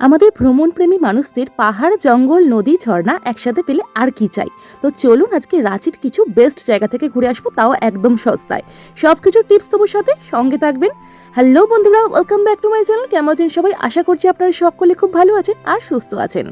আমাদের ভ্রমণপ্রেমী মানুষদের পাহাড়, জঙ্গল, নদী, ঝর্ণা একসাথে পেলে আর কি চাই? তো চলুন আজকে রাঁচির কিছু বেস্ট জায়গা থেকে ঘুরে আসব, তাও একদম সস্তায়। সব কিছু টিপস তোমার সাথে, সঙ্গে থাকবেন। হ্যালো বন্ধুরা welcome back to my channel কেমন আছেন সবাই? আশা করছি আপনারা সকলে খুব ভালো আছেন আর সুস্থ আছেন।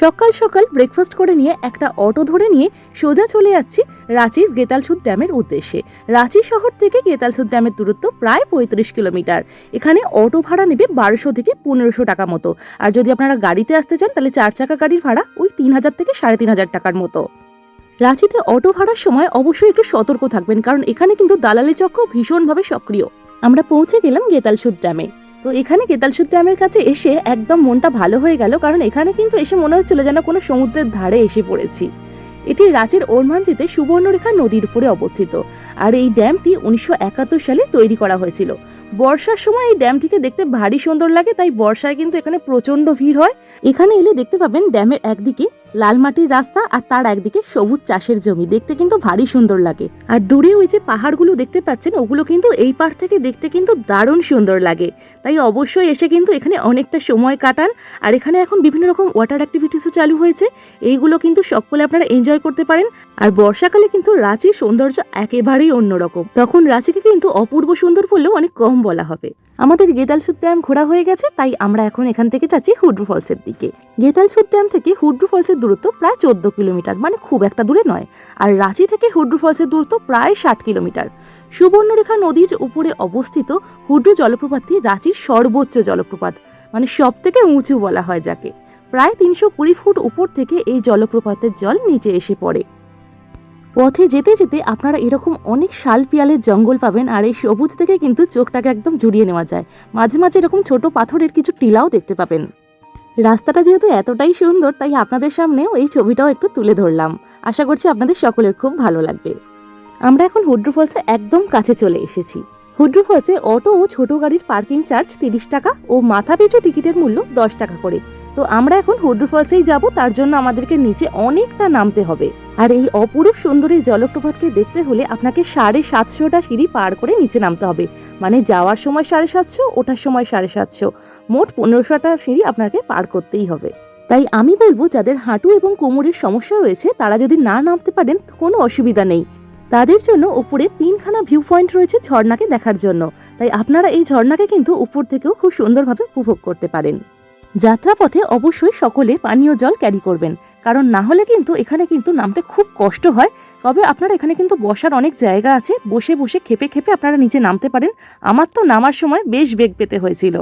সকাল সকাল ব্রেকফাস্ট করে নিয়ে একটা অটো ধরে নিয়ে সোজা চলে যাচ্ছি রাঁচির গেতালসুদ ড্যামের উদ্দেশ্যে। রাঁচি শহর থেকে গেতালসুদ ড্যামের দূরত্ব প্রায় পঁয়ত্রিশ কিলোমিটার। এখানে অটো ভাড়া নেবে বারোশো থেকে পনেরোশো টাকা মতো। আর যদি আপনারা গাড়িতে আসতে চান, তাহলে চার চাকা গাড়ির ভাড়া ওই তিন হাজার থেকে সাড়ে তিন হাজার টাকার মতো। রাঁচিতে অটো ভাড়ার সময় অবশ্যই একটু সতর্ক থাকবেন, কারণ এখানে কিন্তু দালালি চক্র ভীষণভাবে সক্রিয়। আমরা পৌঁছে গেলাম গেতালসুদ ড্যামে। তো এখানে কেতালসুদ ড্যামের কাছে এসে একদম মনটা ভালো হয়ে গেল, কারণ এখানে কিন্তু এসে মনে হচ্ছিল যেন কোনো সমুদ্রের ধারে এসে পড়েছি। এটি রাঁচির ওরমাঞ্জিতে সুবর্ণরেখা নদীর উপরে অবস্থিত। আর এই ড্যামটি উনিশশো একাত্তর সালে তৈরি করা হয়েছিল। বর্ষার সময় এই ড্যামটিকে দেখতে ভারী সুন্দর লাগে, তাই বর্ষায় কিন্তু এখানে প্রচণ্ড ভিড় হয়। এখানে এলে দেখতে পাবেন ড্যামের একদিকে লাল মাটির রাস্তা আর তার একদিকে সবুজ চাষের জমি। দেখতে কিন্তু ভারী সুন্দর লাগে। আর দূরে ওই যে পাহাড়গুলো দেখতে পাচ্ছেন, ওগুলো কিন্তু এই পার থেকে দেখতে কিন্তু দারুণ সুন্দর লাগে। তাই অবশ্যই এসে কিন্তু এখানে অনেকটা সময় কাটান। আর এখানে এখন বিভিন্ন রকম ওয়াটার অ্যাক্টিভিটিসও চালু হয়েছে। এইগুলো কিন্তু সকলে আপনারা এনজয় করতে পারেন। আর বর্ষাকালে কিন্তু রাঁচির সৌন্দর্য একেবারেই অন্যরকম। তখন রাঁচিকে কিন্তু অপূর্ব সুন্দর বললেও অনেক কম বলা হবে। আমাদের গেতালসুদ ড্যাম ঘোরা হয়ে গেছে, তাই আমরা এখন এখান থেকে যাচ্ছি হুড্রু ফলসের দিকে। গেতালসুদ ড্যাম থেকে হুড্রু ফলসের দূরত্ব প্রায় চোদ্দ কিলোমিটার মানে খুব একটা দূরে নয়। আর রাঁচি থেকে হুড্রু ফলসের দূরত্ব প্রায় ষাট কিলোমিটার। সুবর্ণরেখা নদীর উপরে অবস্থিত হুড্রু জলপ্রপাতটি রাঁচির সর্বোচ্চ জলপ্রপাত মানে সব থেকে উঁচু বলা হয় যাকে। প্রায় তিনশো কুড়ি ফুট উপর থেকে এই জলপ্রপাতের জল নিচে এসে পড়ে। পথে যেতে যেতে আপনারা এরকম অনেক শাল পিয়ালের জঙ্গল পাবেন আর এই সবুজ থেকে কিন্তু চোখটাকে একদম জুড়িয়ে নেওয়া যায়। মাঝে মাঝে এরকম ছোট পাথরের কিছু টিলাও দেখতে পাবেন। রাস্তাটা যেহেতু এতটাই সুন্দর, তাই আপনাদের সামনেও এই ছবিটাও একটু তুলে ধরলাম। আশা করছি আপনাদের সকলের খুব ভালো লাগবে। আমরা এখন হুড্রু ফলসে একদম কাছে চলে এসেছি। হুড্রু ফলসে অটো ও ছোট গাড়ির পার্কিং চার্জ তিরিশ টাকা ও মাথা পিছু টিকিটের মূল্য দশ টাকা করে। তো আমরা এখন হুড্রু ফলসেই যাব, তার জন্য আমাদেরকে নিচে অনেকটা নামতে হবে। আর এই অপরূপ সুন্দর এই জলপ্রপাতকে দেখতে হলে আপনাকে সাড়ে সাতশোটা সিঁড়ি পার করে নিচে নামতে হবে। মানে যাওয়ার সময় সাড়ে সাতশো, ওঠার সময় সাড়ে সাতশো। মোট পনেরোশোটা সিঁড়ি আপনাকে পার করতেই হবে। তাই আমি বলব, যাদের হাঁটু এবং কোমরের সমস্যা রয়েছে, তারা যদি না নামতে পারেন, কোনো অসুবিধা নেই। তাদের জন্য উপরে তিনখানা ভিউ পয়েন্ট রয়েছে ঝর্ণাকে দেখার জন্য। তাই আপনারা এই ঝর্ণাকে কিন্তু উপর থেকেও খুব সুন্দরভাবে উপভোগ করতে পারেন। যাত্রাপথে অবশ্যই সকলে পানীয় জল ক্যারি করবেন। কারণ না হলে কিন্তু এখানে কিন্তু নামতে খুব কষ্ট হয়। তবে আপনারা এখানে কিন্তু বসার অনেক জায়গা আছে। বসে বসে খেপে খেপে আপনারা নিচে নামতে পারেন। আমার তো নামার সময় বেশ বেগ পেতে হয়েছিল।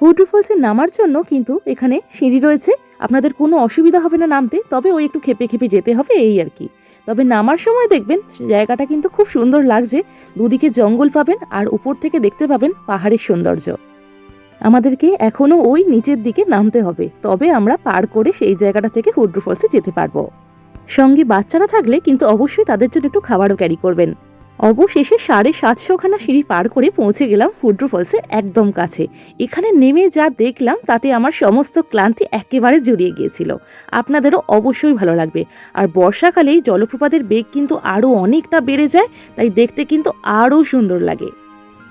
হুডু ফলসে নামার জন্য কিন্তু এখানে সিঁড়ি রয়েছে। আপনাদের কোনো অসুবিধা হবে না নামতে। তবে ওই একটু খেপে খেপে যেতে হবে, এই আর কি। তবে নামার সময় দেখবেন জায়গাটা কিন্তু খুব সুন্দর লাগছে। দুদিকে জঙ্গল পাবেন আর উপর থেকে দেখতে পাবেন পাহাড়ের সৌন্দর্য। আমাদেরকে এখনও ওই নিচের দিকে নামতে হবে। তবে আমরা পার করে সেই জায়গাটা থেকে হুড্রু ফলসে যেতে পারব। সঙ্গে বাচ্চারা থাকলে কিন্তু অবশ্যই তাদের জন্য একটু খাবারও ক্যারি করবেন। অবশেষে সাড়ে সাতশোখানা সিঁড়ি পার করে পৌঁছে গেলাম হুড্রু ফলসের একদম কাছে। এখানে নেমে যা দেখলাম, তাতে আমার সমস্ত ক্লান্তি একেবারে জড়িয়ে গিয়েছিল। আপনাদেরও অবশ্যই ভালো লাগবে। আর বর্ষাকালে জলপ্রপাতের বেগ কিন্তু আরও অনেকটা বেড়ে যায়, তাই দেখতে কিন্তু আরও সুন্দর লাগে।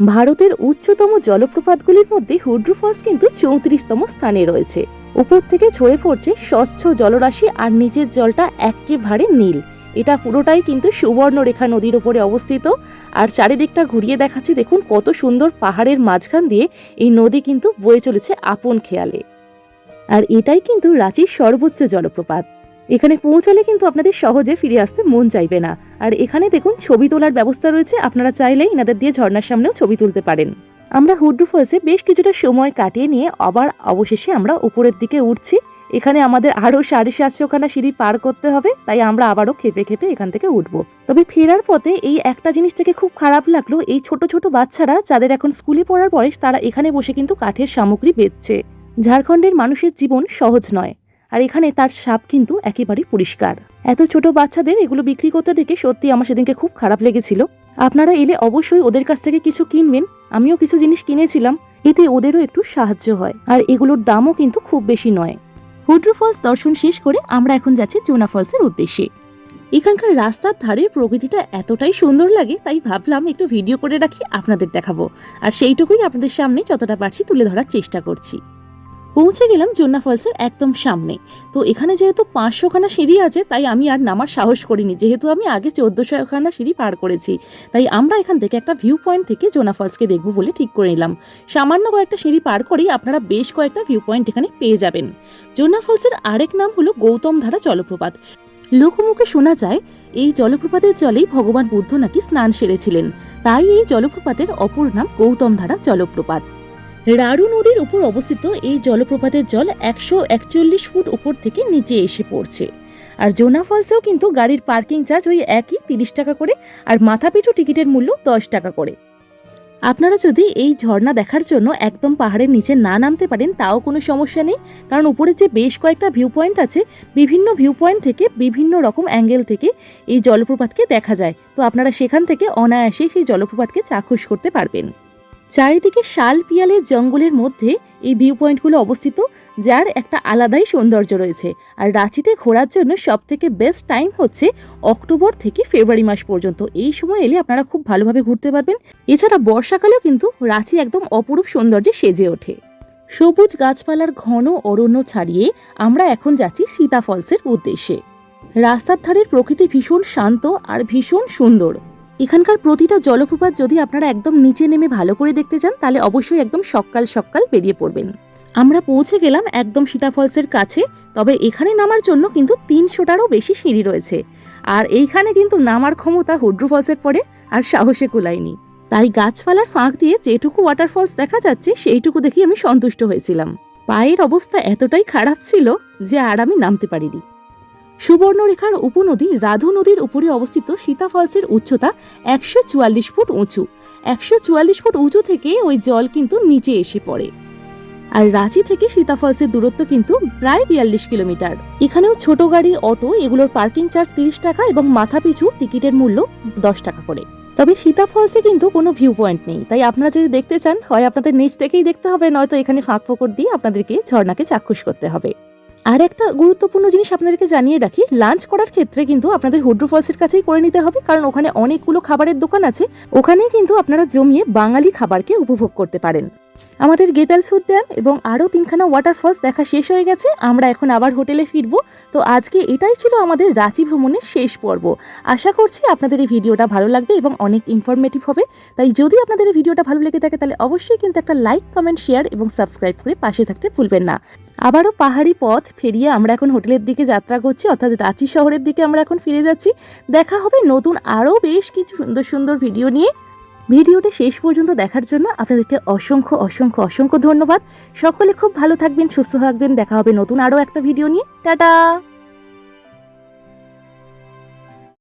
ভারতের উচ্চতম জলপ্রপাতগুলির মধ্যে হুড্রু ফলস কিন্তু চৌত্রিশতম স্থানে রয়েছে। উপর থেকে ছড়ে পড়ছে স্বচ্ছ জলরাশি আর নিচের জলটা একেবারে নীল। এটা পুরোটাই কিন্তু সুবর্ণরেখা নদীর উপরে অবস্থিত। আর চারিদিকটা ঘুরিয়ে দেখাচ্ছি, দেখুন কত সুন্দর পাহাড়ের মাঝখান দিয়ে এই নদী কিন্তু বয়ে চলেছে আপন খেয়ালে। আর এটাই কিন্তু রাঁচির সর্বোচ্চ জলপ্রপাত। এখানে পৌঁছালে কিন্তু আপনাদের সহজে ফিরে আসতে মন চাইবে না। আর এখানে দেখুন ছবি তোলার ব্যবস্থা রয়েছে, আপনারা চাইলেই এনাদের দিয়ে ঝর্ণার সামনেও ছবি তুলতে পারেন। আমরা হুড্রু ফলসে বেশ কিছুটা সময় কাটিয়ে নিয়ে আবার অবশেষে আমরা উপরের দিকে উঠছি। এখানে আমাদের আরও সাড়ে সাতশোখানা সিঁড়ি পার করতে হবে, তাই আমরা আবারও খেপে খেপে এখান থেকে উঠবো। তবে ফেরার পথে এই একটা জিনিস থেকে খুব খারাপ লাগল, এই ছোট ছোট বাচ্চারা যাদের এখন স্কুলে পড়ার বয়স, তারা এখানে বসে কিন্তু কাঠের সামগ্রী বেচছে। ঝাড়খণ্ডের মানুষের জীবন সহজ নয়, আর এখানে তার সাপ কিন্তু একেবারেই পরিষ্কার। এত ছোট বাচ্চাদের এগুলো বিক্রি করতে দেখে সত্যি আমার সেদিনকে খুব খারাপ লেগেছিল। আপনারা এলে অবশ্যই ওদের কাছ থেকে কিছু কিনবেন, আমিও কিছু জিনিস কিনেছিলাম, এতে ওদেরও একটু সাহায্য হয়, আর এগুলোর দামও কিন্তু খুব বেশি নয়। হুড্রু ফলস দর্শন শেষ করে আমরা এখন যাচ্ছি চুনা ফলসের উদ্দেশ্যে। এখানকার রাস্তার ধারের প্রকৃতিটা এতটাই সুন্দর লাগে, তাই ভাবলাম একটু ভিডিও করে রাখি, আপনাদের দেখাবো। আর সেইটুকুই আপনাদের সামনে যতটা পারছি তুলে ধরার চেষ্টা করছি। পৌঁছে গেলাম জন্না ফলসের একদম সামনে। তো এখানে যেহেতু পাঁচশোখানা সিঁড়ি আছে, তাই আমি আর নামার সাহস করিনি। যেহেতু আমি আগে চোদ্দোশোখানা সিঁড়ি পার করেছি, তাই আমরা এখান থেকে একটা ভিউ পয়েন্ট থেকে জোনা ফলসকে দেখব বলে ঠিক করে নিলাম। সামান্য কয়েকটা সিঁড়ি পার করেই আপনারা বেশ কয়েকটা ভিউ পয়েন্ট এখানে পেয়ে যাবেন। জোনা ফলসের আরেক নাম হলো গৌতম ধারা জলপ্রপাত। লোকমুখে শোনা যায়, এই জলপ্রপাতের জলেই ভগবান বুদ্ধ নাকি স্নান সেরেছিলেন। তাই এই জলপ্রপাতের অপর নাম গৌতম ধারা জলপ্রপাত। রাড়ু নদীর উপর অবস্থিত এই জলপ্রপাতের জল একশো একচল্লিশ ফুট উপর থেকে নিচে এসে পড়ছে। আর জোনা ফলসেও কিন্তু গাড়ির পার্কিং চার্জ ওই একই, তিরিশ টাকা করে, আর মাথাপিছু টিকিটের মূল্য দশ টাকা করে। আপনারা যদি এই ঝর্ণা দেখার জন্য একদম পাহাড়ের নিচে না নামতে পারেন, তাও কোনো সমস্যা নেই, কারণ উপরে যে বেশ কয়েকটা ভিউ পয়েন্ট আছে, বিভিন্ন ভিউ পয়েন্ট থেকে, বিভিন্ন রকম অ্যাঙ্গেল থেকে এই জলপ্রপাতকে দেখা যায়। তো আপনারা সেখান থেকে অনায়াসে সেই জলপ্রপাতকে চাক্ষুষ করতে পারবেন। চারিদিকে শাল পিয়ালের জঙ্গলের মধ্যে এই ভিউ পয়েন্টগুলো অবস্থিত, যার একটা আলাদাই সৌন্দর্য রয়েছে। আর রাঁচিতে ঘোরার জন্য সবথেকে বেস্ট টাইম হচ্ছে অক্টোবর থেকে ফেব্রুয়ারি মাস পর্যন্ত। এই সময় এলে আপনারা খুব ভালোভাবে ঘুরতে পারবেন। এছাড়া বর্ষাকালেও কিন্তু রাঁচি একদম অপরূপ সৌন্দর্যে সেজে ওঠে। সবুজ গাছপালার ঘন অরণ্য ছাড়িয়ে আমরা এখন যাচ্ছি সীতা ফলসের উদ্দেশ্যে। রাস্তার ধারের প্রকৃতি ভীষণ শান্ত আর ভীষণ সুন্দর। এখানকার প্রতিটা জলপ্রপাত যদি আপনারা একদম নিচে নেমে ভালো করে দেখতে চান, তাহলে অবশ্যই একদম সকাল সকাল বেরিয়ে পড়বেন। আমরা পৌঁছে গেলাম একদম সীতা ফলসের কাছে, তবে এখানে নামার জন্য কিন্তু তিনশোটারও বেশি সিঁড়ি রয়েছে। আর এইখানে কিন্তু নামার ক্ষমতা হুড্রু ফলসের পরে আর সাহসে কুলায়নি। তাই গাছপালার ফাঁক দিয়ে যেটুকু ওয়াটারফলস দেখা যাচ্ছে, সেইটুকু দেখে আমি সন্তুষ্ট হয়েছিলাম। পায়ের অবস্থা এতটাই খারাপ ছিল যে আর আমি নামতে পারিনি। সুবর্ণরেখার উপনদী রাধু নদীর উপরে অবস্থিত সীতা ফলসের উচ্চতা একশো চুয়াল্লিশ ফুট উঁচু। একশো চুয়াল্লিশ ফুট উঁচু থেকে ওই জল কিন্তু নিচে এসে পড়ে। আর রাঁচি থেকে সীতা ফলসের দূরত্ব কিন্তু প্রায় বিয়াল্লিশ কিলোমিটার। এখানেও ছোট গাড়ি, অটো এগুলোর পার্কিং চার্জ তিরিশ টাকা এবং মাথা পিছু টিকিটের মূল্য দশ টাকা করে। তবে সীতা ফলসে কিন্তু কোনো ভিউ পয়েন্ট নেই। তাই আপনারা যদি দেখতে চান, হয় আপনাদের নিচ থেকেই দেখতে হবে, নয়তো এখানে ফাঁক ফোকর দিয়ে আপনাদেরকে ঝর্ণাকে চাক্ষুষ করতে হবে। আর একটা গুরুত্বপূর্ণ জিনিস আপনাদেরকে জানিয়ে রাখি লাঞ্চ করার ক্ষেত্রে কিন্তু আপনাদের হুড্রু ফলসের কাছেই করে নিতে হবে, কারণ ওখানে অনেকগুলো খাবারের দোকান আছে। ওখানেই কিন্তু আপনারা জমিয়ে বাঙালি খাবারকে উপভোগ করতে পারেন। আমাদের গেতালসুর ড্যাম এবং আরও তিনখানা ওয়াটারফলস দেখা শেষ হয়ে গেছে, আমরা এখন আবার হোটেলে ফিরবো। তো আজকে এটাই ছিল আমাদের রাঁচি ভ্রমণের শেষ পর্ব। আশা করছি আপনাদের এই ভিডিওটা ভালো লাগবে এবং অনেক ইনফরমেটিভ হবে। তাই যদি আপনাদের এই ভিডিওটা ভালো লেগে থাকে, তাহলে অবশ্যই কিন্তু একটা লাইক কমেন্ট শেয়ার এবং সাবস্ক্রাইব করে পাশে থাকতে ভুলবেন না। আবারও পাহাড়ি পথ ফেরিয়ে আমরা এখন হোটেলের দিকে যাত্রা করছি, অর্থাৎ রাঁচি শহরের দিকে আমরা এখন ফিরে যাচ্ছি। দেখা হবে নতুন আরও বেশ কিছু সুন্দর সুন্দর ভিডিও নিয়ে। ভিডিওটি শেষ পর্যন্ত দেখার জন্য আপনাদেরকে অসংখ্য অসংখ্য অসংখ্য ধন্যবাদ। সকলে খুব ভালো থাকবেন, সুস্থ থাকবেন। দেখা হবে নতুন আরও একটা ভিডিও নিয়ে। টাটা!